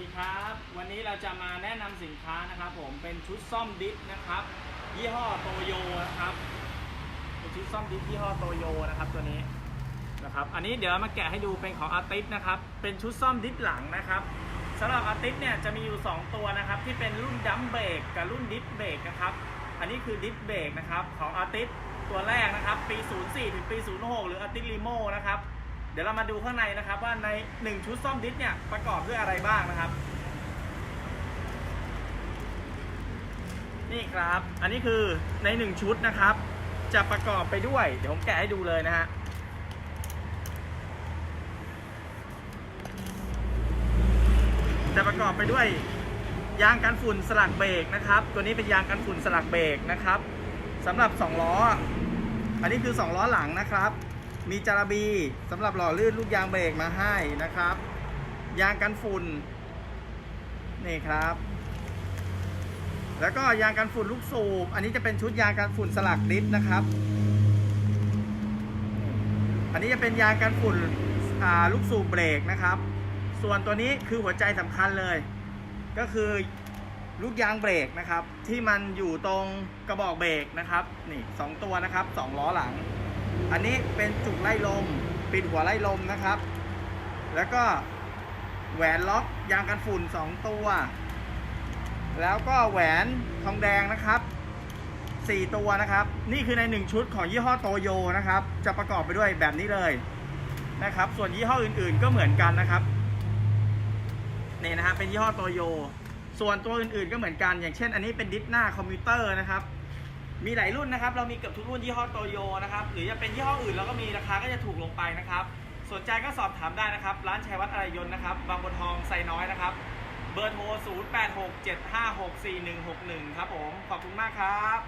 ดีครับ วันนี้เราจะมาแนะนำสินค้านะครับผมเป็นชุดซ่อมดิสนะครับ ยี่ห้อโตโยนะครับเป็นชุดซ่อมดิสยี่ห้อโตโยนะครับตัวนี้นะครับ อันนี้เดี๋ยวมาแกะให้ดูเป็นของอาร์ติสนะครับ เป็นชุดซ่อมดิสหลังนะครับสำหรับอาร์ติสเนี่ยจะมีอยู่ 2 ตัวนะครับ ที่เป็นรุ่นดัมเบรกกับรุ่นดิสเบรกนะครับ อันนี้คือดิสเบรกนะครับของอาร์ติสตัวแรกนะครับ ปี 04 ถึงปี 06 หรืออาร์ติสลีโมนะครับ ดี๋ยวเรามาดูข้างในนะครับว่าใน 1 ชุดซ่อมดิสเนี่ยประกอบด้วยอะไรบ้างนะครับ นี่ครับอันนี้คือใน 1 ชุดนะครับ จะประกอบไปด้วย เดี๋ยวผมแกะให้ดูเลยนะฮะจะประกอบไปด้วยยางกันฝุ่นสลักเบรกนะครับ ตัวนี้เป็นยางกันฝุ่นสลักเบรกนะครับสำหรับ 2 ล้อ อันนี้คือ 2 ล้อหลังนะครับ มีจาระบีสำหรับหล่อลื่นลูกยางเบรกมาให้นะครับ ยางกันฝุ่นนี่ครับ แล้วก็ยางกันฝุ่นลูกสูบอันนี้จะเป็นชุดยางกันฝุ่นสลักดิสนะครับ อันนี้จะเป็นยางกันฝุ่นลูกสูบเบรกนะครับ ส่วนตัวนี้คือหัวใจสำคัญเลย ก็คือลูกยางเบรกนะครับ ที่มันอยู่ตรงกระบอกเบรกนะครับนี่สองตัวนะครับสองล้อหลัง อันนี้เป็นจุกไล่ลม ปิดหัวไล่ลมนะครับ แล้วก็แหวนล็อกยางกันฝุ่น 2 ตัว แล้วก็แหวนทองแดงนะครับ 4 ตัวนะครับ นี่คือใน 1 ชุดของยี่ห้อโตโยนะครับ จะประกอบไปด้วยแบบนี้เลยนะครับ ส่วนยี่ห้ออื่นๆก็เหมือนกันนะครับนี่นะครับเป็นยี่ห้อโตโย ส่วนตัวอื่นๆก็เหมือนกัน อย่างเช่น อันนี้เป็นดิสหน้าคอมพิวเตอร์นะครับ มีหลายรุ่นนะครับ เรามีเกือบทุกรุ่นยี่ห้อโตโยนะครับ หรือจะเป็นยี่ห้ออื่นเราก็มีราคาก็จะถูกลงไปนะครับ สนใจก็สอบถามได้นะครับ ร้านชัยวัฒน์อะไรยนต์นะครับ บางบัวทองไซน้อยนะครับ เบอร์โทร 0867564161 ครับผม ขอบคุณมากครับ